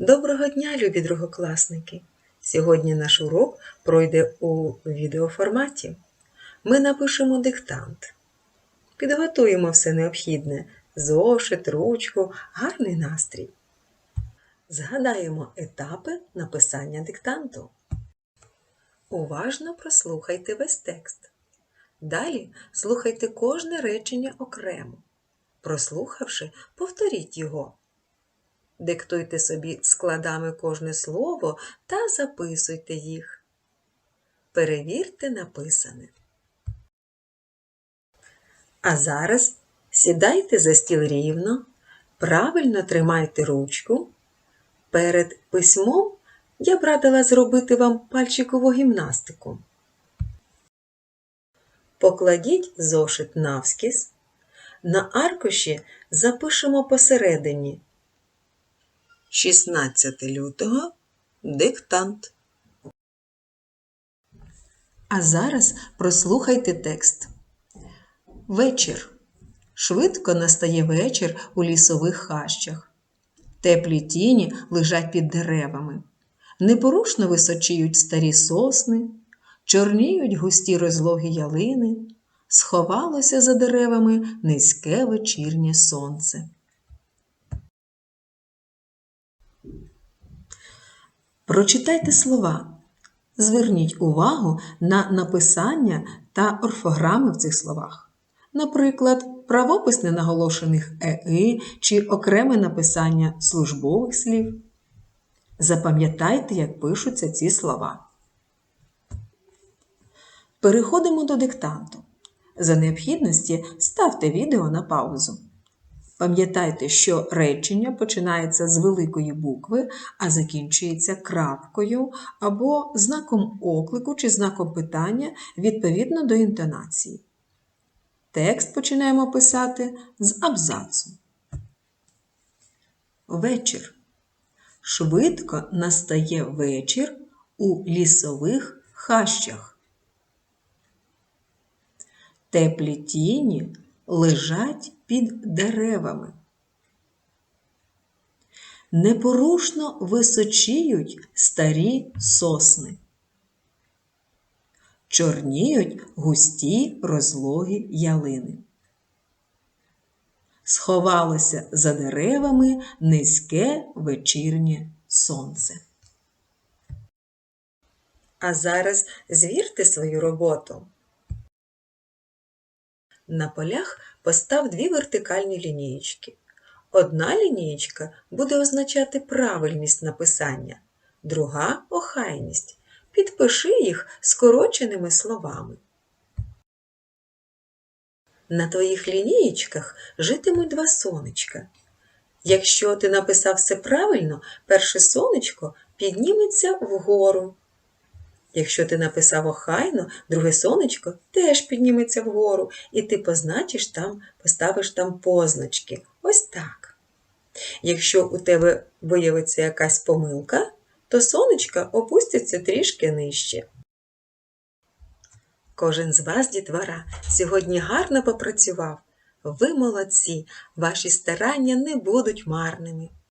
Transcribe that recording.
Доброго дня, любі другокласники! Сьогодні наш урок пройде у відеоформаті. Ми напишемо диктант. Підготуємо все необхідне зошит, ручку, гарний настрій. Згадаємо етапи написання диктанту. Уважно прослухайте весь текст. Далі слухайте кожне речення окремо. Прослухавши, повторіть його. Диктуйте собі складами кожне слово та записуйте їх. Перевірте написане. А зараз сідайте за стіл рівно, правильно тримайте ручку. Перед письмом я б радила зробити вам пальчикову гімнастику. Покладіть зошит навскіз. На аркуші запишемо посередині 16 лютого диктант. А зараз прослухайте текст. Вечір. Швидко настає вечір у лісових хащах. Теплі тіні лежать під деревами. Непорушно височіють старі сосни, чорніють густі розлогі ялини, сховалося за деревами низьке вечірнє сонце. Прочитайте слова. Зверніть увагу на написання та орфограми в цих словах. Наприклад, правопис ненаголошених ЕИ чи окреме написання службових слів. Запам'ятайте, як пишуться ці слова. Переходимо до диктанту. За необхідності ставте відео на паузу. Пам'ятайте, що речення починається з великої букви, а закінчується крапкою або знаком оклику чи знаком питання відповідно до інтонації. Текст починаємо писати з абзацу. Вечір. Швидко настає вечір у лісових хащах. Теплі тіні лежать під деревами. Непорушно височіють старі сосни. Чорніють густі розлогі ялини. Сховалося за деревами низьке вечірнє сонце. А зараз звірте свою роботу. На полях постав дві вертикальні лінієчки. Одна лінієчка буде означати правильність написання, друга охайність. Підпиши їх скороченими словами. На твоїх лінієчках житимуть два сонечка. Якщо ти написав все правильно, перше сонечко підніметься вгору. Якщо ти написав охайно, друге сонечко теж підніметься вгору, і ти позначиш там, поставиш там позначки. Ось так. Якщо у тебе виявиться якась помилка, то сонечка опустяться трішки нижче. Кожен з вас, дітвора, сьогодні гарно попрацював. Ви молодці, ваші старання не будуть марними.